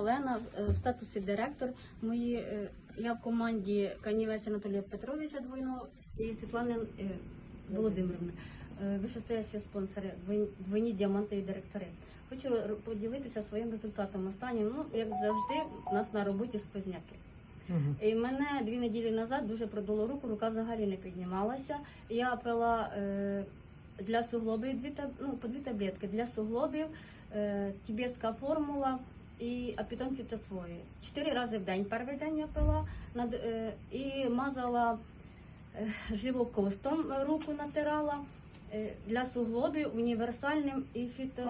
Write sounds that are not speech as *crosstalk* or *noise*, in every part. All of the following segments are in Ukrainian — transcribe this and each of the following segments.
Олена е, в статусі директор. Мої е, я в команді Канівець Анатолія Петровича двойного і Світлани е, Володимирівни. Вищестоящі спонсори, двойні- двойні діамантові директори. Хочу поділитися своїм результатом останнім. Ну, як завжди, у нас на роботі сквозняки. Мгм. І мене дві неділі назад дуже продуло руку, рука взагалі не піднімалася. Я пила е, для суглобів дві ну, по дві таблетки для суглобів, е, тібетська формула і апітон фітосвої. Чотири рази в день. Перший день я пила над, е, і мазала е, живокостом руку натирала. е, Для суглобів універсальним і фіто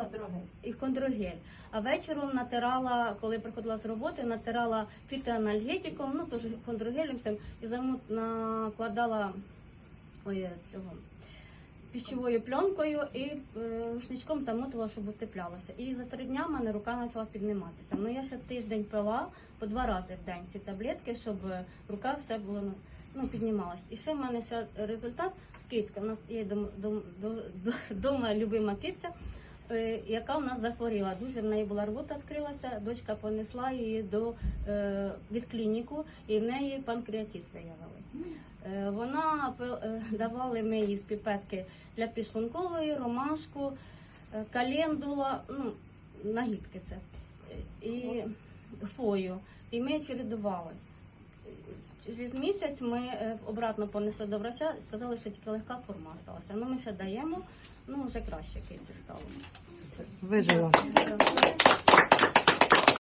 і хондрогель. А вечором натирала, коли приходила з роботи, натирала фітоанальгетиком, ну теж хондрогелем всім, і замут накладала ой, цього піщовою пленкою і е, рушничком замотила, щоб утеплялося. І за три дня в мене рука почала підніматися. Ну я ще тиждень пила по два рази в день ці таблетки, щоб е, рука все було ну, ну, піднімалась. І ще в мене ще результат з киська. У нас є дом, дом, до, до, *laughs* дома любима киця, яка в нас захворіла. Дуже в неї була рвота відкрилася, дочка понесла її до е, відклініку і в неї панкреатит виявили. Е, Вона е, давали ми їй з піпетки для підшлункової, ромашку, е, календула, ну, нагідки це, е, і фою. І ми чередували. Через місяць ми е, обратно понесли до врача і сказали, що тільки легка форма залишилася. Ну, ми ще даємо, ну вже краще киці стало. Вижила.